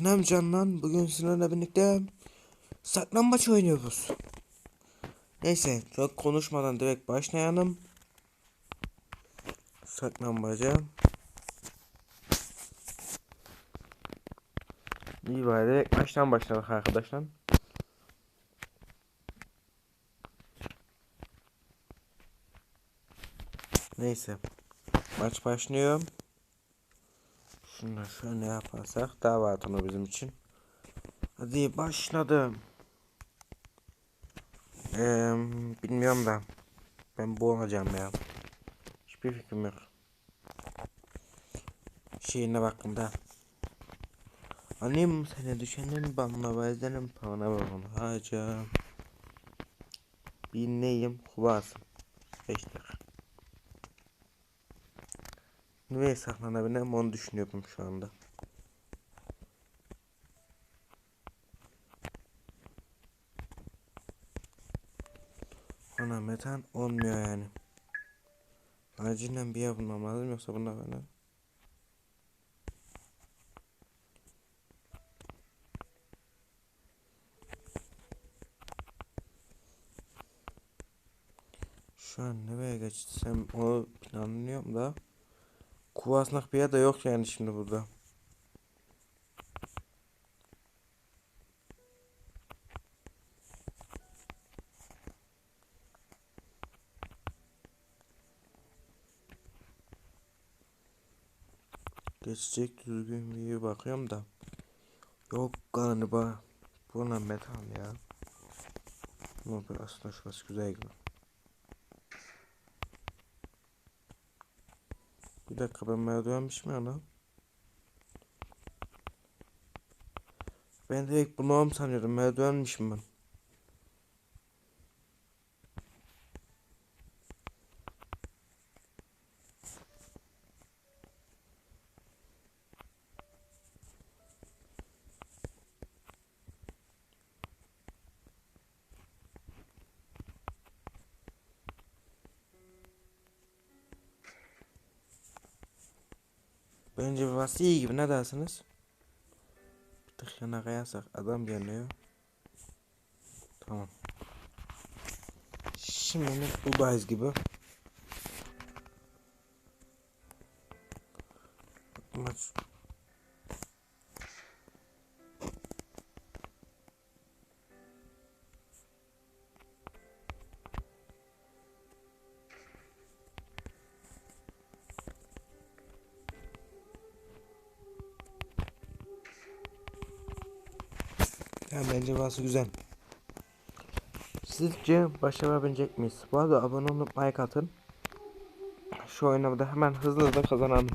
Selam canlar. Bugün sizinle birlikte saklambaç oynuyoruz. Neyse çok konuşmadan direkt başlayalım. Saklambaca. İyi bari direkt baştan başladık arkadaşlar. Neyse. Maç başlıyor. Şunu şöyle yaparsak daha rahat olur bizim için. Hadi başladım. Ee, bilmiyorum da. Ben bu olacağım ya. Hiçbir fikrim yok. Şeyine bakın da. Annem seni düşenin bana benzenim bana bakın hacım. Bir neyim kubasım. Beşler. Nereye saklanabilirim onu düşünüyorum şu anda. Ona metan olmuyor yani. Acilen bir yer bulmam lazım yoksa bunlar bana. Şu an nereye geçsem o planlıyorum da. Kuvasnak bir yer de yok yani şimdi burada. Geçecek düzgün bir yere bakıyorum da. Yok galiba. Buna metal ya. Ama aslında şurası güzel gibi. Dakika ben merdivenmişim ya lan. Ben direkt bunu mu sanıyordum merdivenmişim ben. Bence burası iyi gibi ne dersiniz? Bir tık yana kayarsak adam yanıyor. Tamam. Şimdi buradayız gibi. Ya bence burası güzel. Sizce başarabilecek miyiz? Bu arada abone olup like atın. Şu oyunu da hemen hızlı hızlı kazanalım.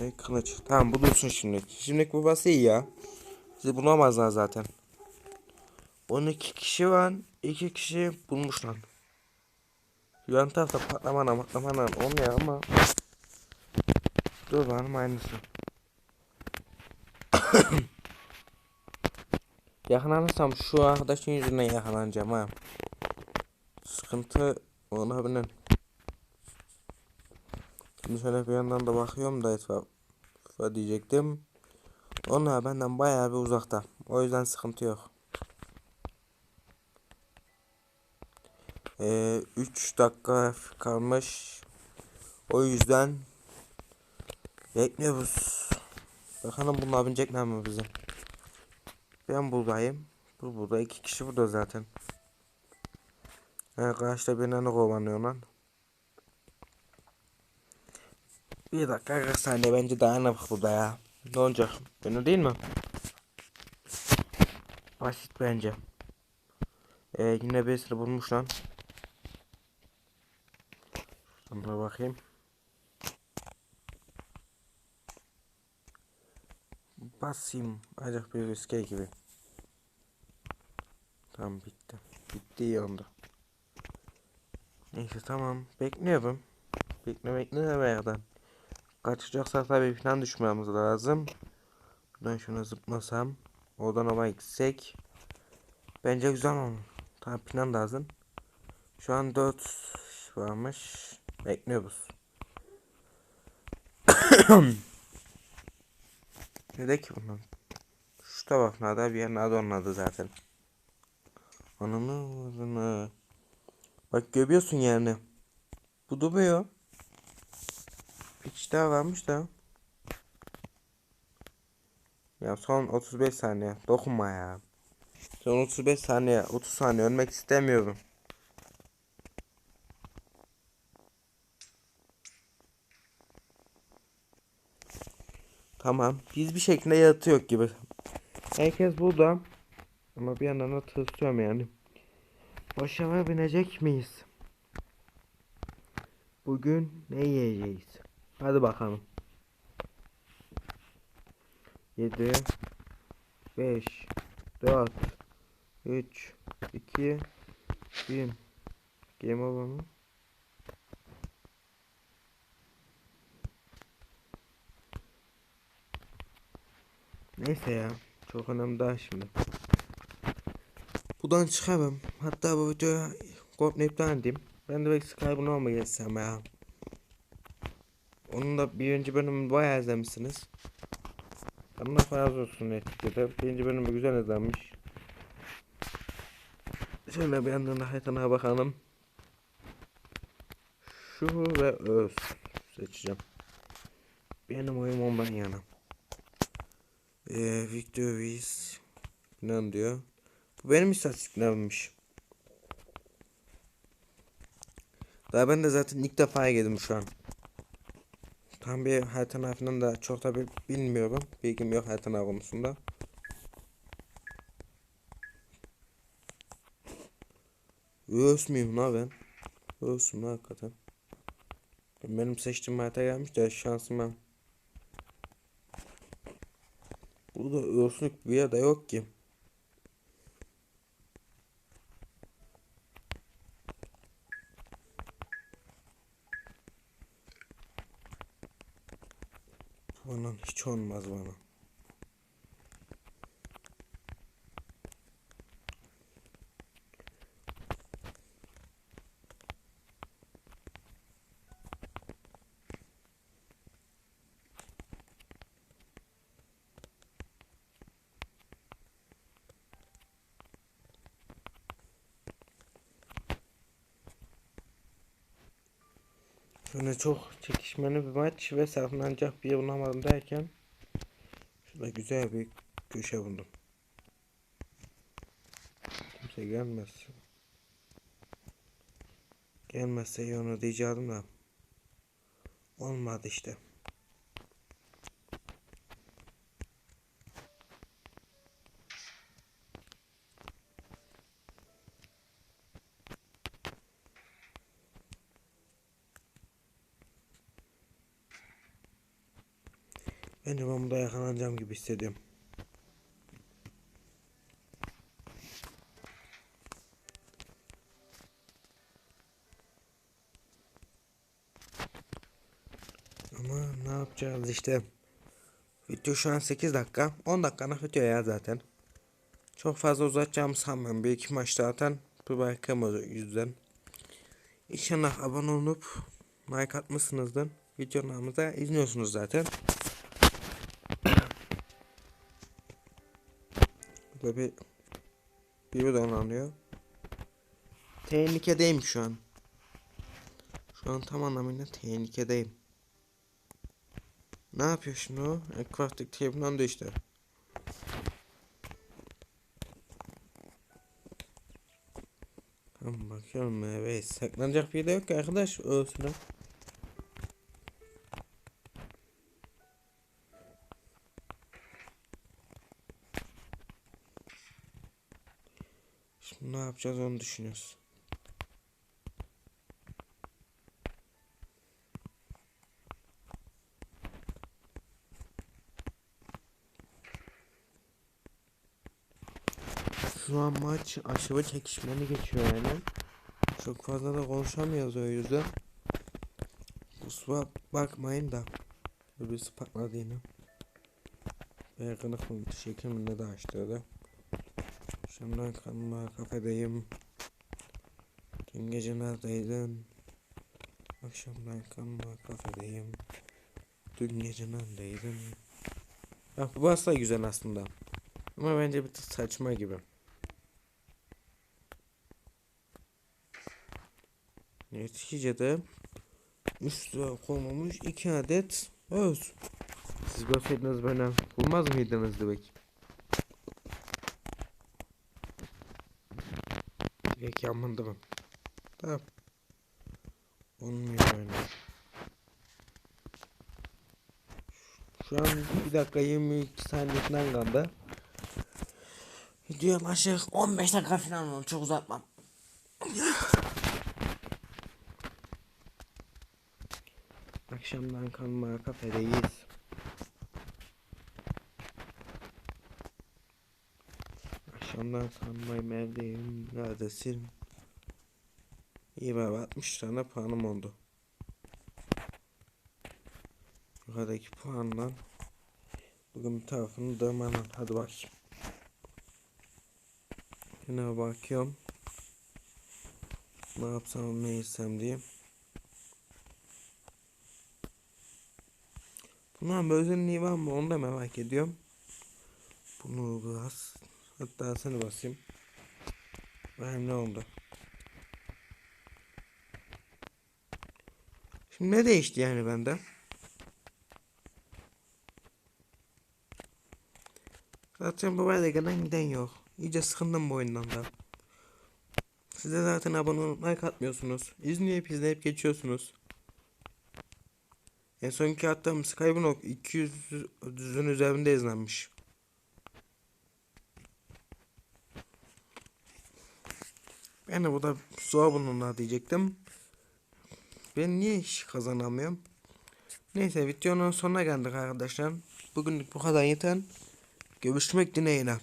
Ve kılıç. Tamam bu dursun şimdi. Şimdilik bu bası iyi ya. Bizi bulamazlar zaten. 12 kişi var. 2 kişi bulmuşlar. Yan tarafta patlamana patlamana olmuyor ama. Dur benim aynısı. Yakalanırsam şu arkadaşın yüzünden yakalanacağım ha. Sıkıntı olabilir. Şimdi şöyle bir yandan da bakıyorum da etrafa diyecektim. Onlar benden bayağı bir uzakta. O yüzden sıkıntı yok. Ee, 3 dakika kalmış. O yüzden bekliyoruz. Bakalım bunlar binecekler mi bize? Ben buradayım. Bu burada iki kişi burada zaten. Karşıda beni ne kovalıyor lan? Bir dakika 40 saniye bence dayanamaz burada ya. Ne olacak? Beni değil mi? Basit bence. Ee, yine birisini bulmuş lan. Şuna bakayım. Basayım. Acık bir riske gibi. Tamam bitti. Bitti iyi oldu. Neyse tamam. Bekliyorum. Bekle bekle yerden. Kaçacaksak tabii falan düşmemiz lazım. Ben şuna zıplasam. Oradan ama gitsek. Bence güzel olmuş. Tamam plan lazım. Şu an 4 varmış. Bekliyoruz. ne de ki bunun? Mustafa Fna'da bir yerin adı onun adı zaten. Ananı avradını. Bak görüyorsun yani. Bu duruyor. Bir kişi daha varmış da. Ya son 35 saniye. Dokunma ya. Son 35 saniye, 30 saniye ölmek istemiyorum. Tamam. Biz bir şekilde yatıyor gibi. Herkes burada. Ama bir yandan da tırsıyorum yani. Boşama binecek miyiz? Bugün ne yiyeceğiz? Hadi bakalım. 7 5 4 3 2 1 Game over mı? Neyse ya. Çok önemli daha şimdi. Buradan çıkamam. Hatta bu videoya komple iptal edeyim. Ben belki Skype'ın olmaya geçsem ya. Onun da birinci bölümünü bayağı izlemişsiniz. Allah razı olsun neticede. Birinci bölümü güzel izlenmiş. Şöyle bir yandan da haritana bakalım. Şu ve öz seçeceğim. Benim oyum ondan yana. Ee, Victor Reis falan diyor. Bu benim istatistiklerimmiş. Daha ben de zaten ilk defa girdim şu an. Tam bir harita falan da çok da bilmiyorum. Bilgim yok harita konusunda. Ös müyüm la ben? Ösüm hakikaten. Benim seçtiğim harita gelmiş de şansıma. Burada örsünlük bir yer de yok ki. Bana hiç olmaz bana. Şöyle çok çekişmeli bir maç ve saklanacak bir yer bulamadım derken Şurada güzel bir köşe buldum. Kimse gelmez. Gelmezse iyi onu diyeceğim da olmadı işte. Ben de ben burada yakalanacağım gibi hissediyorum. Ama ne yapacağız işte. Video şu an 8 dakika. 10 dakikalık video ya zaten. Çok fazla uzatacağımı sanmıyorum. Bir iki maç zaten bu bakamadı yüzden. İnşallah abone olup like atmışsınızdır. Videolarımızı izliyorsunuz zaten. Burada bir biri donanıyor. Tehlikedeyim şu an. Şu an tam anlamıyla tehlikedeyim. Ne yapıyor şimdi o? Aquatic Table'dan da işte. Tamam bakıyorum evet saklanacak bir de yok ki arkadaş ölsün ha. Şimdi ne yapacağız onu düşünüyoruz. Şu an maç aşırı çekişmeli geçiyor yani. Çok fazla da konuşamıyoruz o yüzden. Kusura bakmayın da. Birisi patladı yine. Yakınlık mı şekliminde de açtırdı. Şimdi kanma kafedeyim. Dün gece neredeydin? Akşamdan kanma kafedeyim. Dün gece neredeydin? Bak bu bas da güzel aslında. Ama bence bir tık saçma gibi. Neticede üstüne konulmuş iki adet öz. Siz görseydiniz böyle bulmaz mıydınız demek? Peki aman tamam. Tamam. Olmuyor öyle. Şu an 1 dakika 22 saniye falan kaldı. Video yaklaşık 15 dakika falan oldu. Çok uzatmam. Akşamdan kalma kafedeyiz. Akşamdan sanmayım evdeyim. Neredesin? İyi baba 60 tane puanım oldu. Yukarıdaki puanla bugün bir tarafını dövmeden hadi bakayım. Yine bakıyorum. Ne yapsam ne yesem diye. Bunun bir özelliği var mı onu da merak ediyorum. Bunu biraz seni basayım. Benim ne oldu? Şimdi ne değişti yani bende? Zaten bu kadar giden yok. İyice sıkıldım bu oyundan da. Siz zaten abone olup like atmıyorsunuz. İzleyip izleyip geçiyorsunuz. En sonki attığım Skyblock 200'ün üzerinde izlenmiş. Ben de burada zor bununla diyecektim. Ben niye iş kazanamıyorum? Neyse videonun sonuna geldik arkadaşlar. Bugünlük bu kadar yeter. Görüşmek dileğiyle.